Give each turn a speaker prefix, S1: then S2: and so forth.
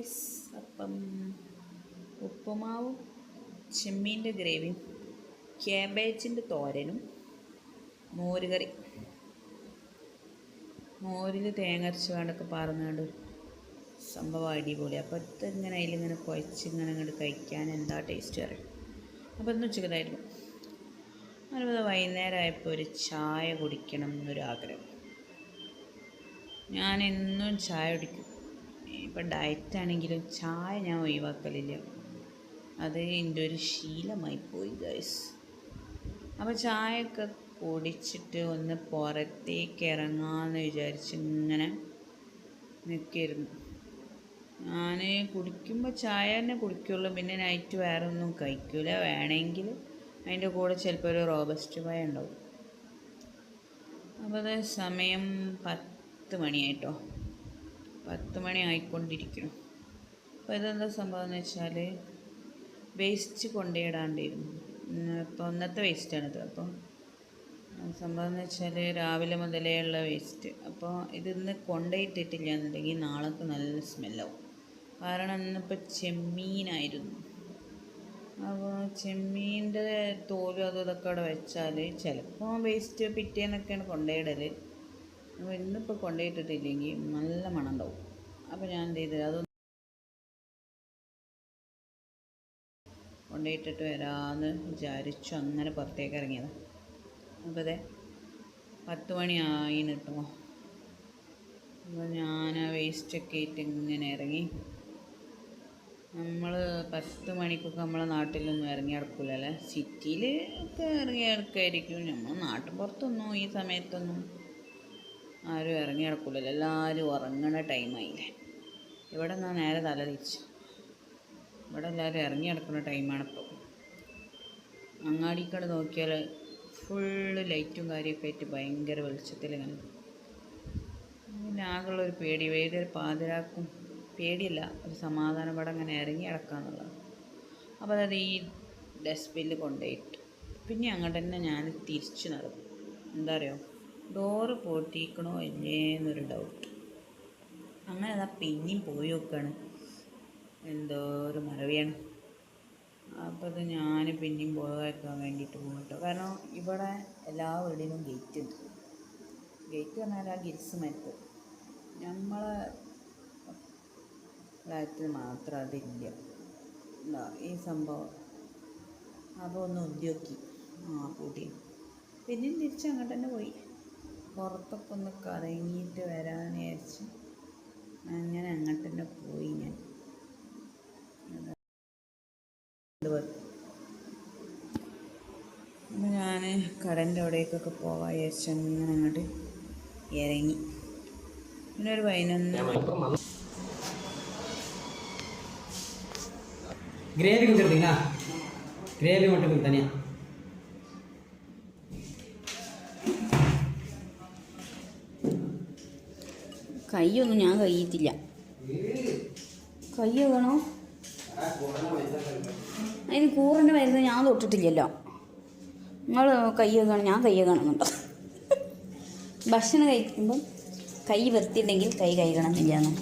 S1: Guys അപ്പം ഉപ്പുമാവും ചെമ്മീന്റെ ഗ്രേവിയും ക്യാബേജിന്റെ തോരനും മോരുകറി. മോരിൽ തേങ്ങ അരച്ച് വേണ്ടൊക്കെ പറഞ്ഞുകൊണ്ട് സംഭവം അടിപൊളി. അപ്പോൾ ഇതിങ്ങനെ അതിലിങ്ങനെ കുഴച്ച് ഇങ്ങനെ അങ്ങോട്ട് കഴിക്കാൻ എന്താ ടേസ്റ്റ് അറിയാം അപ്പോൾ ഇന്ന് ഉച്ചക്കതായിരുന്നു അതുപോലെ വൈകുന്നേരം ആയപ്പോൾ ഒരു ചായ കുടിക്കണം എന്നൊരാഗ്രഹം. ഞാൻ എന്നും ചായ കുടിക്കും. ഇപ്പം ഡയറ്റാണെങ്കിലും ചായ ഞാൻ ഒഴിവാക്കലില്ല. അത് എന്റെ ഒരു ശീലമായി പോയി ഗൈസ് അപ്പോൾ ചായയൊക്കെ കുടിച്ചിട്ട് ഒന്ന് പുറത്തേക്ക് ഇറങ്ങാമെന്ന് വിചാരിച്ച് ഇങ്ങനെ നിൽക്കായിരുന്നു. ഞാൻ കുടിക്കുമ്പോൾ ചായ തന്നെ കുടിക്കുള്ളൂ. പിന്നെ നൈറ്റ് വേറെ ഒന്നും കഴിക്കില്ല വേണമെങ്കിൽ അതിന്റെ കൂടെ ചിലപ്പോൾ ഒരു റോബസ്റ്റ് പായ ഉണ്ടാവും. അപ്പോൾ അത് സമയം പത്ത് മണിയായിട്ടോ. പത്ത് മണി ആയിക്കൊണ്ടിരിക്കുന്നു അപ്പോൾ ഇതെന്താ സംഭവം എന്ന് വെച്ചാൽ വേസ്റ്റ് കൊണ്ടുപോയിടാണ്ടിരുന്നു ഇപ്പോൾ ഇന്നത്തെ വേസ്റ്റാണിത്. അപ്പോൾ സംഭവം എന്ന് വെച്ചാൽ രാവിലെ മുതലേ ഉള്ള വേസ്റ്റ്. അപ്പോൾ ഇതിന്ന് കൊണ്ടുപോയിട്ടിട്ടില്ല എന്നുണ്ടെങ്കിൽ നാളത്തെ നല്ല സ്മെല്ലാവും. കാരണം ഇന്നിപ്പോൾ ചെമ്മീനായിരുന്നു. അപ്പോൾ ചെമ്മീന്റെ തോലും അതും ഇതൊക്കെ അവിടെ വെച്ചാൽ ചിലപ്പോൾ വേസ്റ്റ് പിറ്റേന്നൊക്കെയാണ് കൊണ്ടുപോയിടൽ അപ്പോൾ ഇന്നിപ്പോൾ കൊണ്ടുപോയിട്ടിട്ടില്ലെങ്കിൽ നല്ല മണം ഉണ്ടാവും അപ്പോൾ ഞാൻ എന്ത് ചെയ്ത് അതൊന്ന് കൊണ്ടുപോയിട്ടിട്ട് വരാമെന്ന് വിചാരിച്ചു. അങ്ങനെ പുറത്തേക്ക് ഇറങ്ങിയതാണ് അപ്പോൾ അതെ പത്ത് മണിയായി കേട്ടോ അപ്പോൾ ഞാൻ ആ വേസ്റ്റൊക്കെ ആയിട്ട് ഇങ്ങനെ ഇറങ്ങി. നമ്മൾ പത്ത് മണിക്കൊക്കെ നമ്മളെ നാട്ടിലൊന്നും ഇറങ്ങി നടക്കില്ലല്ലേ സിറ്റിയിൽ ഒക്കെ ഇറങ്ങി നടക്കായിരിക്കും. നമ്മൾ നാട്ടിൻ പുറത്തൊന്നും ഈ സമയത്തൊന്നും ആരും ഇറങ്ങി നടക്കില്ലല്ലോ എല്ലാവരും ഉറങ്ങണ ടൈമായില്ലേ ഇവിടെ നിന്നാ നേരെ തലതിരിച്ചു ഇവിടെ എല്ലാവരും ഇറങ്ങി നടക്കുന്ന ടൈമാണിപ്പോൾ അങ്ങാടിക്കട നോക്കിയാൽ ഫുള്ള് ലൈറ്റും കാര്യമൊക്കെ ആയിട്ട് ഭയങ്കര വെളിച്ചത്തിൽ ഇങ്ങനെ പിന്നെ ആകെയുള്ളൊരു പേടി. ഏതൊരു പാതിരാക്കും. പേടിയല്ല. ഒരു സമാധാനം ഇവിടെ അങ്ങനെ ഇറങ്ങി കിടക്കാന്നുള്ളത് അപ്പോൾ അതായത് ഈ ഡസ്റ്റ്ബിന്നിൽ കൊണ്ടുപോയിട്ട്. പിന്നെ അങ്ങോട്ട് തന്നെ ഞാൻ തിരിച്ചു നടന്നു. എന്താ അറിയോ? ഡോറ് പൊട്ടിക്കണോ ഇല്ലേ എന്നൊരു ഡൗട്ട് അങ്ങനെ അതാ പിന്നെയും പോയി നോക്കുകയാണ് എന്തോ ഒരു മറവിയാണ്. അപ്പോൾ അത് ഞാൻ പിന്നെയും പോകാൻ വേണ്ടിയിട്ട് പോകും കേട്ടോ കാരണം ഇവിടെ എല്ലാ വീടിനും ഗേറ്റ് ഉണ്ട്. ഗേറ്റ് പറഞ്ഞാൽ ആ ഗിൽസ് മരത്ത് നമ്മളെ ഫ്ലാറ്റിൽ മാത്രം അതില്ല. എന്താ ഈ സംഭവം. അപ്പോൾ ഒന്ന് ഉദ്യോഗി ആ കൂട്ടി പിന്നെയും തിരിച്ച് അങ്ങോട്ട് തന്നെ പോയി. പുറത്തൊക്കെ ഒന്ന് കറങ്ങിയിട്ട് വരാമെന്ന് വിചാരിച്ച് അങ്ങനെ അങ്ങോട്ട് തന്നെ പോയി ഞാൻ ഞാൻ കടൻ്റെ അവിടേക്കൊക്കെ പോവാൻ വിചാരിച്ച് അങ്ങനെ അങ്ങോട്ട് ഇറങ്ങി പിന്നെ ഒരു പതിനൊന്ന്
S2: கிரேவி கொஞ்சம் எடுத்தீங்களா கிரேவி மட்டும் கொஞ்சம் தனியாக
S1: കൈയൊന്നും ഞാൻ കഴിയത്തില്ല കൈ വേണോ അതിന് കൂറിന്റെ മരുന്ന് ഞാൻ തൊട്ടിട്ടില്ലല്ലോ. നിങ്ങൾ കൈ കഴുകണം ഞാൻ കൈ കഴുകണമെന്നുണ്ടോ ഭക്ഷണം കഴിക്കുമ്പം കൈ വൃത്തിയുണ്ടെങ്കിൽ കൈ കഴുകണം എന്നില്ലാന്ന്